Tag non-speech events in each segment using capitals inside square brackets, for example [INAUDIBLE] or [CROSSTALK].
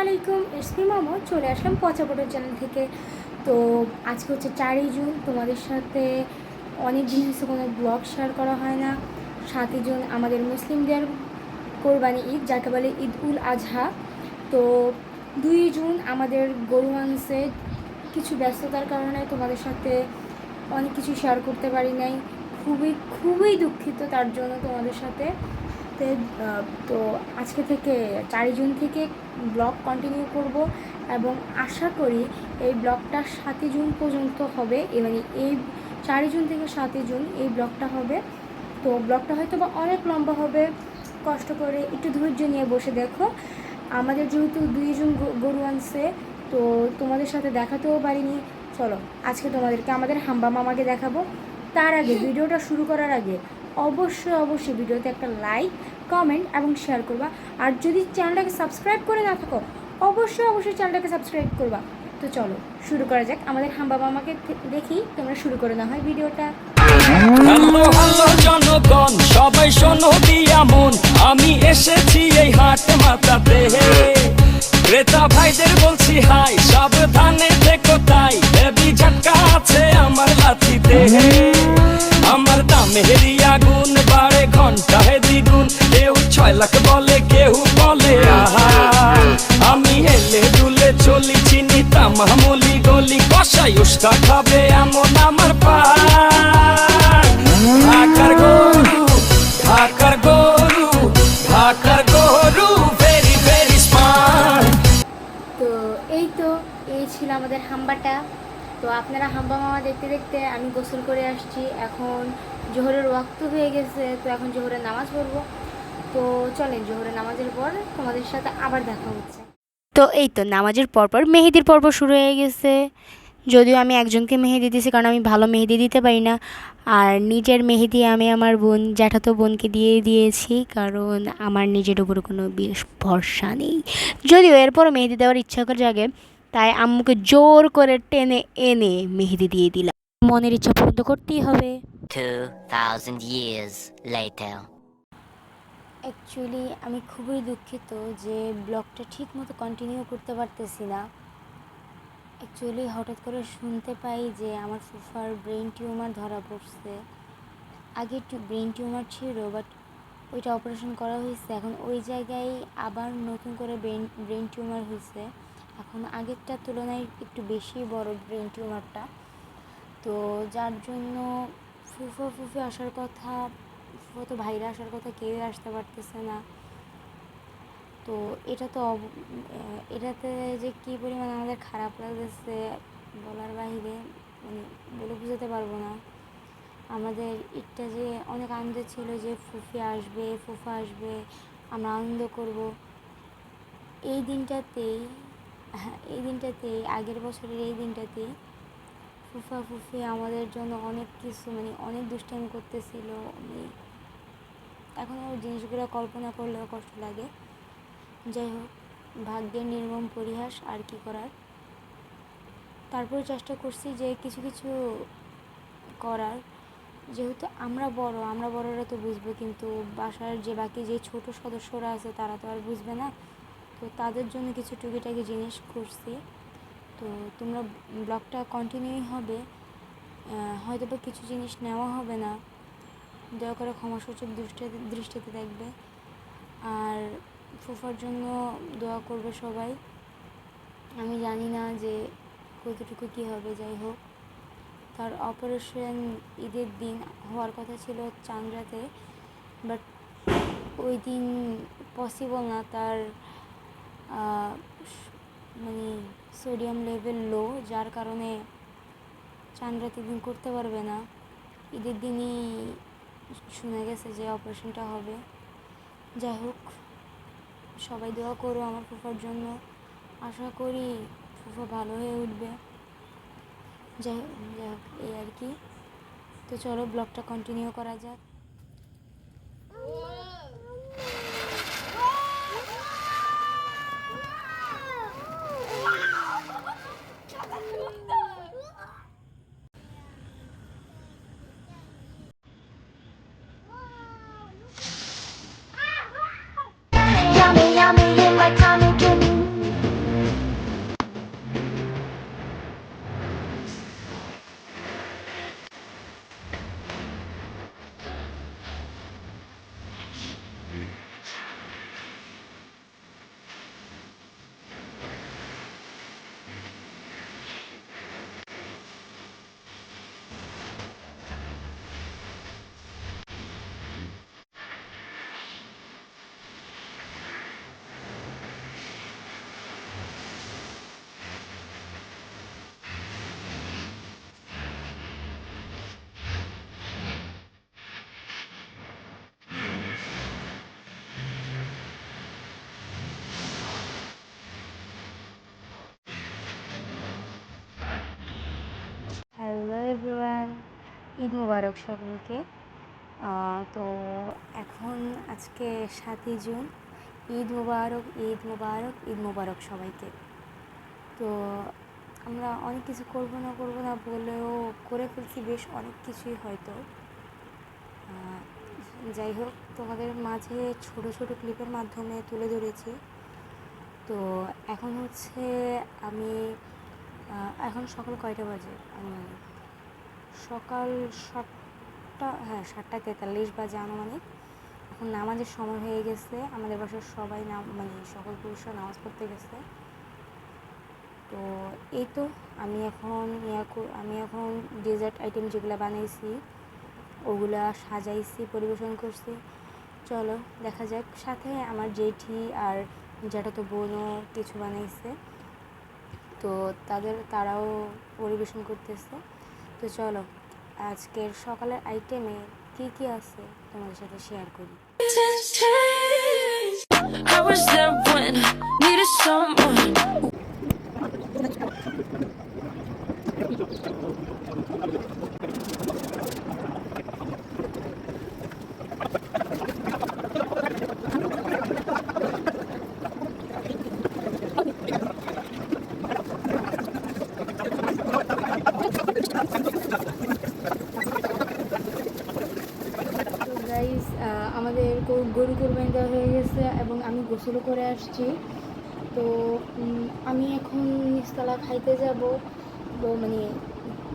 আলাইকুম এসপি মামা, চলে আসলাম পচাপটের চ্যানেল থেকে। তো আজকে হচ্ছে চারই জুন, তোমাদের সাথে অনেক দিন হচ্ছে কোনো ব্লগ শেয়ার করা হয় না। সাতই জুন আমাদের মুসলিমদের কোরবানি ঈদ, যাকে বলে ঈদ উল আজহা। তো দুই জুন আমাদের গরু মাংসে কিছু ব্যস্ততার কারণে তোমাদের সাথে অনেক কিছু শেয়ার করতে পারি নাই। খুবই খুবই দুঃখিত তার জন্য তোমাদের সাথে। তে, আহ, তো আজকে থেকে চারই জুন থেকে ব্লগ কন্টিনিউ করব এবং আশা করি এই ব্লগটা সাতই জুন পর্যন্ত হবে এ মানে এই চারই জুন থেকে সাতই জুন এই ব্লগটা হবে। তো ব্লগটা হয়তো বা অনেক লম্বা হবে কষ্ট করে একটু ধৈর্য নিয়ে বসে দেখো। আমাদের যেহেতু দুইজন গরু আনছে তো তোমাদের সাথে দেখাতেও পারিনি। চলো আজকে তোমাদেরকে আমাদের হাম্বা মামাকে দেখাবো। তার আগে [LAUGHS] ভিডিওটা শুরু করার আগে অবশ্যই অবশ্যই ভিডিওতে একটা লাইক কমেন্ট এবং শেয়ার করবা। আর যদি চ্যানেলটাকে সাবস্ক্রাইব করে না থাকো, অবশ্যই অবশ্যই চ্যানেলটাকে সাবস্ক্রাইব করবা। তো চলো, শুরু করা যাক। আমাদের হাম্বা মামাকে দেখি তোমরা শুরু করে না হয় ভিডিওটা? হ্যালো জনগণ, সবাই শোনো দিয়া মন। আমি এসেছি এই হাট মাতাতে। ক্রেতা ভাইদের বলছি, হাই, সাবধানে দেখো তাই। দেবী ঝটকা আছে আমার লাঠিতে কষাই এমন আমার পা ঢাকার গরু ঢাকার গরু ঢাকার গরু ভেরি ভেরি স্মার্ট তো এই তো এই ছিল আমাদের হাম্বাটা। তো আপনারা হাম্বা মামা দেখতে দেখতে আমি গোসল করে আসছি। এখন জোহরের ওয়াক্ত হয়ে গেছে তো এখন জোহরের নামাজ পড়ব। তো চলেন জোহরের নামাজের পর তোমাদের সাথে আবার দেখা হচ্ছে। তো এই তো নামাজের পরপর মেহেদির পর্ব শুরু হয়ে গেছে। যদিও আমি একজনকে মেহেদি দিয়েছি কারণ আমি ভালো মেহেদি দিতে পারি না। আর নিজের মেহেদি আমি আমার বোন জ্যাঠাতো বোনকে দিয়ে দিয়েছি কারণ আমার নিজের উপরে কোনো বেশ ভরসা নেই। যদিও এরপরও মেহেদি দেওয়ার ইচ্ছা করে জাগে তাই আম্মুকে জোর করে টেনে এনে মেহেদি দিয়ে দিলাম। মনের ইচ্ছা পূর্ণ করতেই হবে। 2,000 years later. অ্যাকচুয়ালি আমি খুবই দুঃখিত যে ব্লগটা ঠিক মতো কন্টিনিউ করতে পারতেছি না। অ্যাকচুয়ালি হঠাৎ করে শুনতে পাই যে আমার ফুফার ব্রেন টিউমার ধরা পড়ছে। আগে ব্রেন টিউমার ছিল বাট ওইটা অপারেশন করা হয়েছে। এখন ওই জায়গায় আবার নতুন করে ব্রেন ব্রেন টিউমার হয়েছে। এখন আগেরটার তুলনায় একটু বেশি বড় ব্রেন টিউমারটা তো যার জন্য ফুফা ফুফি আসার কথা, ফুফা তো ভাইরা আসার কথা কেউই আসতে পারতেছে না। তো এটা তো এটাতে যে কী পরিমাণ আমাদের খারাপ লাগতেছে বলার বাইরে মানে বলে বুঝাতে পারব না। আমাদের এটা যে অনেক আনন্দ ছিল যে ফুফি আসবে, ফুফা আসবে, আমরা আনন্দ করব। এই দিনটাতেই এই দিনটাতেই, আগের বছরের এই দিনটাতেই ফুফা, ফুফি আমাদের জন্য অনেক কিছু মানে অনেক দুষ্টামি করতেছিল। এখন ওই জিনিসগুলো কল্পনা করলেও কষ্ট লাগে। যাই হোক ভাগ্যের নির্মম পরিহাস আর কি করার? তারপরে চেষ্টা করছি যে কিছু কিছু করার। যেহেতু আমরা বড়, আমরা বড়রা তো বুঝব কিন্তু বাসার যে বাকি যে ছোট সদস্যরা আছে তারা তো আর বুঝবে না। তো তাদের জন্য কিছু টুকিটাকি জিনিস করছি। তো তোমরা ব্লগটা কন্টিনিউই হবে। হয়তো বা কিছু জিনিস নেওয়া হবে না। দয়া করে ক্ষমাসূচক দৃষ্টিতে দৃষ্টিতে দেখবে আর ফুফার জন্য দোয়া করবে সবাই। আমি জানি না যে কতটুকু কী হবে, যাই হোক। তার অপারেশন ঈদের দিন হওয়ার কথা ছিল চাংরাতে বাট ওই দিন পসিবল না। তার মানে সোডিয়াম লেভেল লো যার কারণে চাংরাতে দিন করতে পারবে না। ঈদের দিনই শোনা গেছে যে অপারেশনটা হবে। যাই হোক। সবাই দোয়া করো আমার ফুফার জন্য। আশা করি ফুফা ভালো হয়ে উঠবে। যাই হোক এই আর কি। তো চলো ব্লগটা কন্টিনিউ করা যাক। ঈদ মুবারক সকলকে। তো এখন আজকে সাতই জুন, ঈদ মুবারক ঈদ মুবারক ঈদ মুবারক সবাইকে। তো আমরা অনেক কিছু করব না করব না বলেও করে ফেলছি বেশ অনেক কিছুই হয়তো। যাই হোক, তোমাদের মাঝে ছোট ছোট ক্লিপের মাধ্যমে তুলে ধরেছি। তো এখন হচ্ছে আমি এখন সকাল কয়টা বাজে? আনুমানিক সকাল সাতটা হ্যাঁ সাতটা তেতাল্লিশ বাজে আনুমানিক। এখন নামাজের সময় হয়ে গেছে। আমাদের বাসার সবাই নাম মানে সকল পুরুষরা নামাজ পড়তে গেছে। তো এই তো আমি এখন আমি এখন ডেজার্ট আইটেম যেগুলো বানাইছি, ওগুলা সাজাইছি, পরিবেশন করছি। চলো, দেখা যাক। সাথে আমার জেঠি আর যেটা তো বোনও কিছু বানাইছে। তো তাদের, তারাও পরিবেশন করতেছে। তো চলো আজকের সকালের আইটেমে কি কি আছে তোমাদের সাথে শেয়ার করি? গরু কোরবানি দেওয়া হয়ে গেছে এবং আমি গোসলও করে আসছি। তো আমি এখন নিচতলা খাইতে যাব। তো মানে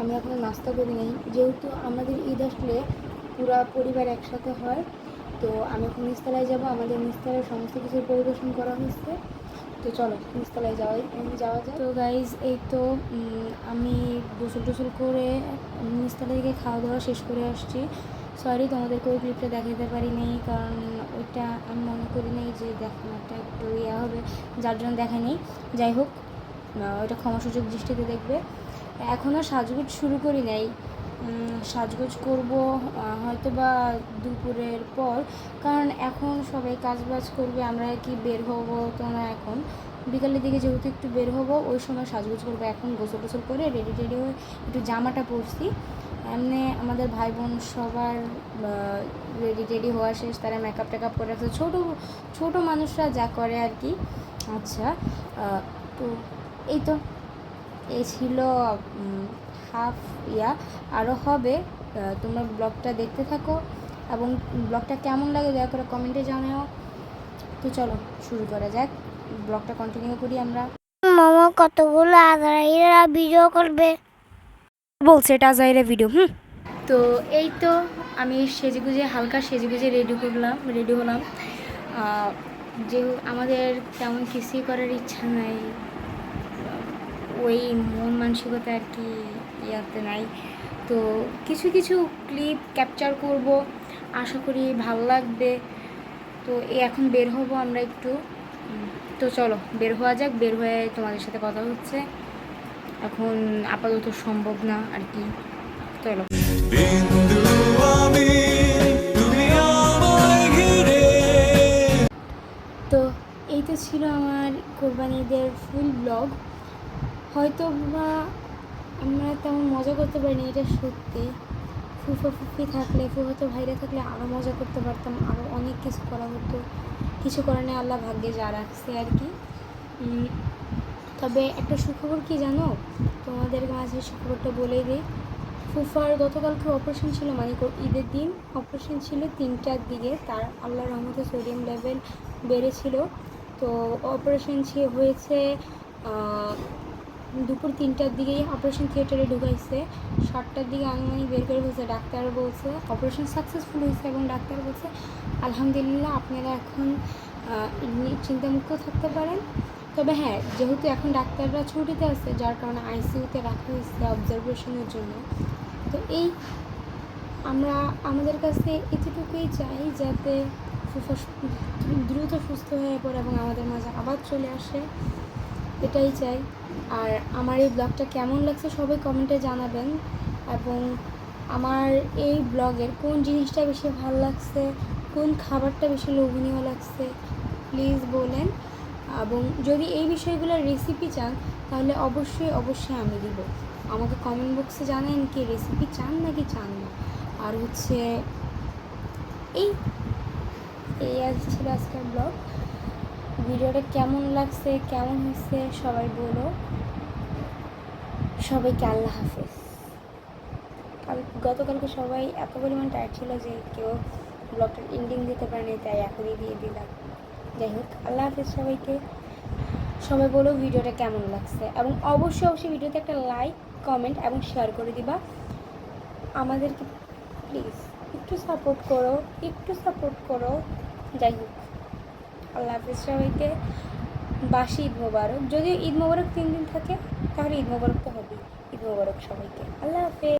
আমি এখনও নাস্তা করি নাই। যেহেতু আমাদের ঈদ আসলে পুরা পরিবার একসাথে হয়, তো আমি এখন নিচতলায় যাব। আমাদের নিচতলায় সমস্ত কিছুর পরিবেশন করা হয়েছে। তো চলো, নিচতলায় যাওয়াই, যাওয়া যায় তো গাইজ এই তো আমি গোসল টোসল করে নিচতলা থেকে খাওয়া দাওয়া শেষ করে আসছি। সরি তোমাদেরকে ওই ক্লিপটা দেখাতে পারি নাই কারণ ওইটা আমি মনে করি নাই যে দেখানোটা একটু ইয়ে হবে, যার জন্য দেখা নেই। যাই হোক ওইটা ক্ষমাসূচক দৃষ্টিতে দেখবে। এখনও সাজগোজ শুরু করি নাই। সাজগোজ করব হয়তো বা দুপুরের পর, কারণ এখন সবাই কাজ বাজ করবে, আমরা কি বের হব তো না এখন? বিকালের দিকে যেহেতু একটু বের হব, ওই সময় সাজগোজ করব। এখন গোসল টোসল করে রেডি টেডি হয়ে একটু জামাটা পরছি। এমনি আমাদের ভাই বোন সবার রেডি টেডি হওয়া শেষ, তারা মেকআপ টেকআপ করে আছে ছোটো ছোটো মানুষরা যা করে আর কি। আচ্ছা তো এই তো, এই ছিল হাফ ইয়া আরও হবে তোমরা ব্লগটা দেখতে থাকো। এবং ব্লগটা কেমন লাগে দয়া করে কমেন্টে জানাও। তো চলো, শুরু করা যাক। ব্লগটা কন্টিনিউ করি আমরা। মামা কতগুলো আদারাইরা ভিডিও করবে? বলছে এটা আজাইরা ভিডিও হুম। তো এই তো আমি সেজেগুজে, হালকা সেজেগুজে রেডি করলাম রেডি হলাম। যে আমাদের তেমন কিছুই করার ইচ্ছা নাই। ওই মন মানসিকতা আর কি ইয়াতে নাই। তো কিছু কিছু ক্লিপ ক্যাপচার করব, আশা করি ভালো লাগবে। তো এখন বের হব আমরা একটু। তো চলো, বের হওয়া যাক, বের হয়ে তোমাদের সাথে কথা হচ্ছে। এখন আপাতত সম্ভব না আর কি। চলো। তো এই তো ছিল আমার কোরবানিদের ফুল ব্লগ হয়তো বা আমরা তেমন মজা করতে পারিনি এটা সত্যি। ফুফা ফুফি থাকলে ফুফাতো ভাইরা থাকলে আরও মজা করতে পারতাম আরও অনেক কিছু করা হতো। কিছু করার নেই আল্লাহ ভাগ্যে যা রাখছে আর কি। তবে একটা সুখবর কি জানো? তোমাদের মাঝে সুখবরটা বলেই দিই। ফুফার গতকালকে অপারেশন ছিল মানে ঈদের দিন অপারেশন ছিল তিনটার দিকে। তার আল্লাহ রহমতে সোডিয়াম লেভেল বেড়েছিল। তো অপারেশন হয়েছে দুপুর তিনটার দিকেই অপারেশন থিয়েটারে ঢুকাইছে। সাতটার দিকে আনুমানিক বের করে ফেলছে ডাক্তার বলছে। অপারেশন সাকসেসফুল হয়েছে এবং ডাক্তার বলছে, আলহামদুলিল্লাহ, আপনারা এখন চিন্তামুক্ত থাকতে পারেন। তবে হ্যাঁ যেহেতু এখন ডাক্তাররা ছুটিতে আছে, যার কারণে আইসিইউতে রাখা হয়েছে অবজারভেশনের জন্য। তো এই আমরা, আমাদের কাছে এতটুকুই চাই যাতে দ্রুত সুস্থ হয়ে পড়ে এবং আমাদের মাঝে আবার চলে আসে। এটাই চাই। আর আমার এই ব্লগটা কেমন লাগছে সবাই কমেন্টে জানাবেন। এবং আমার এই ব্লগের কোন জিনিসটা বেশি ভালো লাগছে, কোন খাবারটা বেশি লোভনীয় লাগছে প্লিজ বলেন। এবং যদি এই বিষয়গুলোর রেসিপি চান, তাহলে অবশ্যই অবশ্যই আমি দিব। আমাকে কমেন্ট বক্সে জানেন কি রেসিপি চান নাকি চান না। আর হচ্ছে, এই এই আজ ছিল আজকের ব্লগ ভিডিওটা কেমন লাগছে, কেমন হয়েছে, সবাই বলো। সবাইকে আল্লাহ হাফেজ। কাল, গতকালকে সবাই এত পরিমাণ টায়ার ছিল যে কেউ ব্লগটার এন্ডিং দিতে পারেনি, তাই এখনই দিয়ে দিলাম। যাই হোক, আল্লাহ হাফেজ সবাইকে। সবাই বলো ভিডিওটা কেমন লাগছে। এবং অবশ্যই অবশ্যই ভিডিওতে একটা লাইক কমেন্ট এবং শেয়ার করে দিবা। আমাদেরকে প্লিজ একটু সাপোর্ট করো, একটু সাপোর্ট করো। যাই হোক, আল্লাহ হাফিজ সবাইকে। বাসি ঈদ মোবারক। যদিও ঈদ মোবারক তিন দিন থাকে, তাহলে ঈদ মোবারক তো হবেই। ঈদ মোবারক সবাইকে। আল্লাহ হাফেজ।